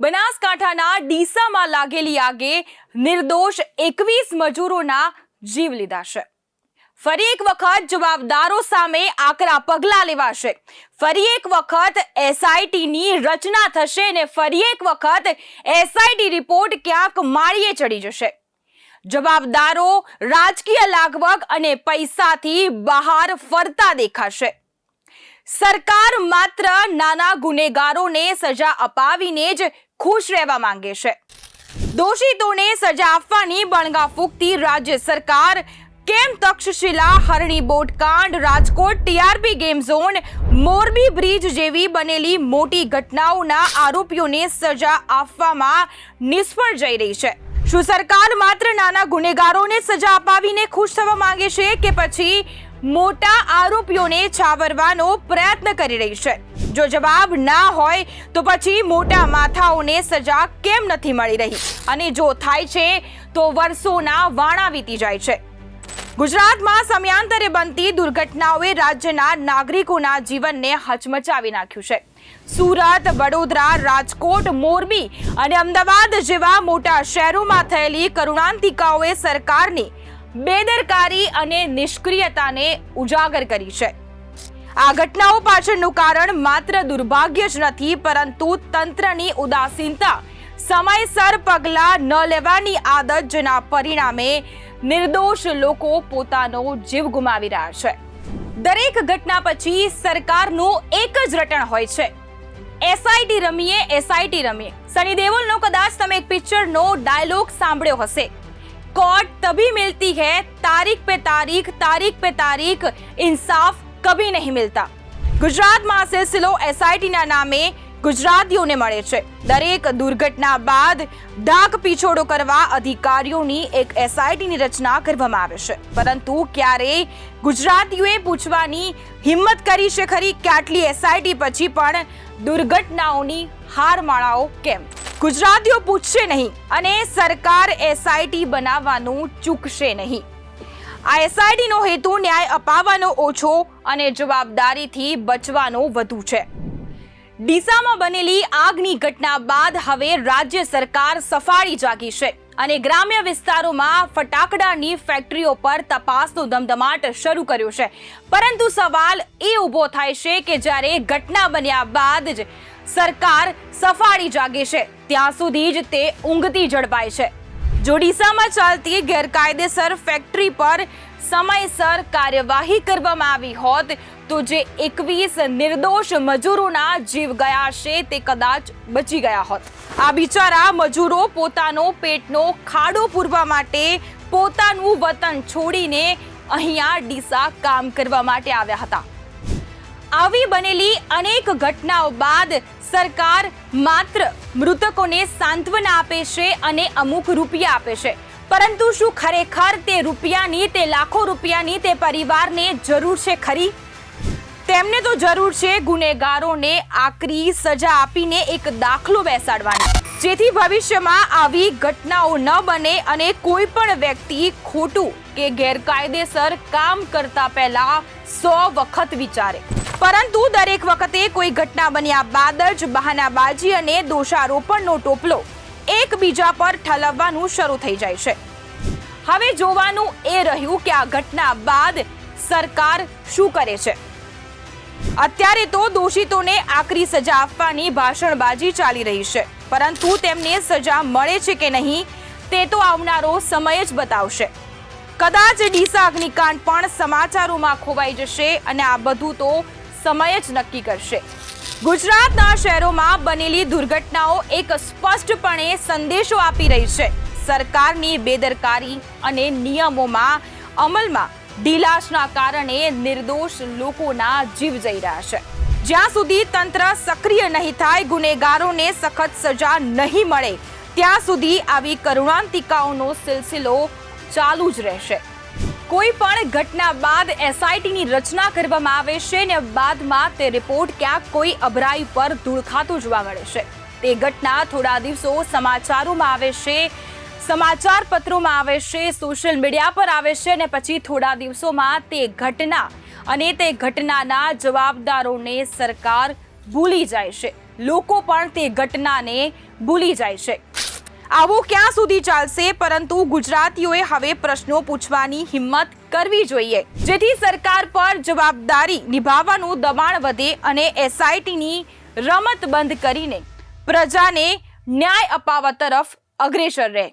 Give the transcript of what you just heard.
બનાસકાંઠાના ડીસામાં લાગેલી આગે નિર્દોષ એકવીસ મજૂરોના જીવ લીધા છે. ફરી એક વખત જવાબદારો સામે આકરા પગલા લેવાશે. ફરી એક વખત એસઆઈટીની રચના થશે અને ફરી એક વખત એસઆઈટી રિપોર્ટ ક્યાંક માળીએ ચડી જશે. જવાબદારો રાજકીય લાગવગ અને પૈસાથી બહાર ફરતા દેખાશે. સરકાર માત્ર નાના ગુનેગારોને સજા અપાવીને જ ખુશ રહેવા માંગે છે. દોષિતોને સજા આપવાની બણગા ફૂંકતી રાજ્ય સરકાર, કેમ Takshashila, Harni બોટકાંડ, Rajkot TRP game zone, Morbi bridge જેવી બનેલી મોટી ઘટનાઓના આરોપીઓને સજા આપવામાં નિષ્ફળ જઈ રહી છે. શું સરકાર માત્ર નાના ગુનેગારોને સજા અપાવીને ખુશ થવા માંગે છે કે પછી મોટા આરોપીઓને છાવરવાનો પ્રયત્ન કરી રહી છે? જો જવાબ ના હોય તો પછી મોટા માથાઓને સજા કેમ નથી મળી રહી? અને જો થાય છે તો વર્ષોના વાણા વીતી જાય છે. ગુજરાતમાં સમયાંતરે બનતી દુર્ઘટનાઓએ રાજ્યના નાગરિકોના જીવનને હચમચાવી નાખ્યું છે. સુરત, વડોદરા, રાજકોટ, મોરબી અને અમદાવાદ જેવા મોટા શહેરોમાં થયેલી કરુણાંતિકાઓએ સરકારની બેદરકારી અને નિષ્ક્રિયતાને ઉજાગર કરી છે. આ ઘટનાઓ પાછળનું કારણ માત્ર દુર્ભાગ્ય જ નથી, પરંતુ તંત્રની ઉદાસીનતા, સમયસર પગલાં ન લેવાની આદત જેના પરિણામે નિર્દોષ લોકો પોતાનો જીવ ગુમાવી રહ્યા છે. દરેક ઘટના પછી સરકારનું એક જ રટણ હોય છે. એસઆઈટી રમીએ એસઆઈટી રમીએ. સની દેવલનો કદાચ તમે એક પિક્ચરનો ડાયલોગ સાંભળ્યો હશે. કોર્ટ તભી મિલતી હૈ, તારીખ પે તારીખ તારીખ પે તારીખ, ઇન્સાફ કભી નહીં મિલતા. ગુજરાતમાં સિલસિલો એસઆઈટીના નામે ગુજરાતીઓને મળે છે. દરેક દુર્ઘટના બાદ ડાક પીછોડો કરવા અધિકારીઓની એક એસઆઈટીની રચના કરવામાં આવે છે. પરંતુ ક્યારેય ગુજરાતીઓએ પૂછવાની હિંમત કરી છે ખરી? કે આટલી એસઆઈટી પછી પણ દુર્ઘટનાઓની હારમાળાઓ કેમ? ગુજરાતીઓ પૂછશે નહીં અને સરકાર એસઆઈટી બનાવવાનું ચૂકશે નહીં. આ એસઆઈટીનો હેતુ ન્યાય અપાવવાનો ઓછો અને જવાબદારીથી બચવાનો વધુ છે. ડીસામાં બનેલી આગની ઘટના બાદ હવે રાજ્ય સરકાર સફાળી જાગી છે અને ગ્રામ્ય વિસ્તારોમાં ફટાકડાની ફેક્ટરીઓ પર તપાસનો ધમધમાટ શરૂ કર્યો છે. પરંતુ સવાલ એ ઊભો થાય છે કે જ્યારે ઘટના બન્યા બાદ જ સરકાર સફાળી જાગે છે, ત્યાં સુધી જ તે ઊંઘતી ઝડપાય છે. જો ડીસામાં ચાલતી ગેરકાયદેસર ફેક્ટરી પર સમયસર કાર્યવાહી કરવામાં આવી હોત તો જે એકવીસ નિર્દોષ મજૂરોના જીવ ગયા છે તે કદાચ બચી ગયા હોત. આ બિચારા મજૂરો પોતાનો પેટનો ખાડો પૂરવા માટે પોતાનું વતન છોડીને અહીંયા ડીસા કામ કરવા માટે આવ્યા હતા. આવી બનેલી અનેક ઘટનાઓ બાદ સરકાર માત્ર મૃતકોને સાંત્વના આપે છે અને અમુક રૂપિયા આપે છે. પરંતુ શું ખરેખર તે રૂપિયાની, તે લાખો રૂપિયાની તે પરિવારને જરૂર છે ખરી? તેમને તો જરૂર છે ગુનેગારોને આકરી સજા આપીને એક દાખલો બેસાડવાની, જેથી ભવિષ્યમાં આવી ઘટનાઓ ન બને અને કોઈ પણ વ્યક્તિ ખોટું કે ગેરકાયદેસર કામ કરતા પહેલા સો વખત વિચારે. પરંતુ દરેક વખતે કોઈ ઘટના બન્યા બાદ જ બહાનાબાજી અને દોષારોપણનો ટોપલો એકબીજા પર ઠલવવાનું શરૂ થઈ જાય છે. હવે જોવાનું એ રહ્યું કે આ ઘટના બાદ સરકાર શું કરે છે. અત્યારે તો દોષિતોને આકરી સજા આપવાની ભાષણબાજી ચાલી રહી છે, પરંતુ તેમને સજા મળે છે કે નહીં તે તો આવનારો સમય જ બતાવશે. કદાચ ડીસા અગ્નિકાંડ પણ સમાચારોમાં ખોવાઈ જશે અને આ બધું તો સમય જ નક્કી કરશે. ગુજરાતના શહેરોમાં બનેલી દુર્ઘટનાઓ એક સ્પષ્ટપણે સંદેશો આપી રહી છે. સરકારની બેદરકારી અને નિયમોમાં અમલમાં ઢીલાશના કારણે નિર્દોષ લોકોના જીવ જઈ રહ્યા છે. જ્યાં સુધી તંત્ર સક્રિય નહીં થાય, ગુનેગારોને સખત સજા નહીં મળે, ત્યાં સુધી આવી કરુણાંતિકાઓનો સિલસિલો ચાલુ જ રહેશે. કોઈ પણ ઘટના બાદ એસઆઈટીની રચના કરવામાં આવે છે ને બાદમાં તે રિપોર્ટ ક્યાંક કોઈ અભરાઈ પર ધૂળખાતું જોવા મળે છે. તે ઘટના થોડા દિવસો સમાચારોમાં આવે છે સમાચાર પત્રોમાં આવે છે, સોશિયલ મીડિયા પર આવે છે અને પછી થોડા દિવસોમાં તે ઘટના અને તે ઘટનાના જવાબદારોને સરકાર ભૂલી જાય છે. લોકો પણ તે ઘટનાને ભૂલી જાય છે. આવું ક્યાં સુધી ચાલશે? પરંતુ ગુજરાતીઓએ હવે પ્રશ્નો પૂછવાની હિંમત કરવી જોઈએ. જેથી સરકાર પર જવાબદારી નિભાવવાનું દબાણ વધે અને એસઆઈટીની રમત બંધ કરીને પ્રજાને ન્યાય અપાવવા તરફ અગ્રેસર રહે.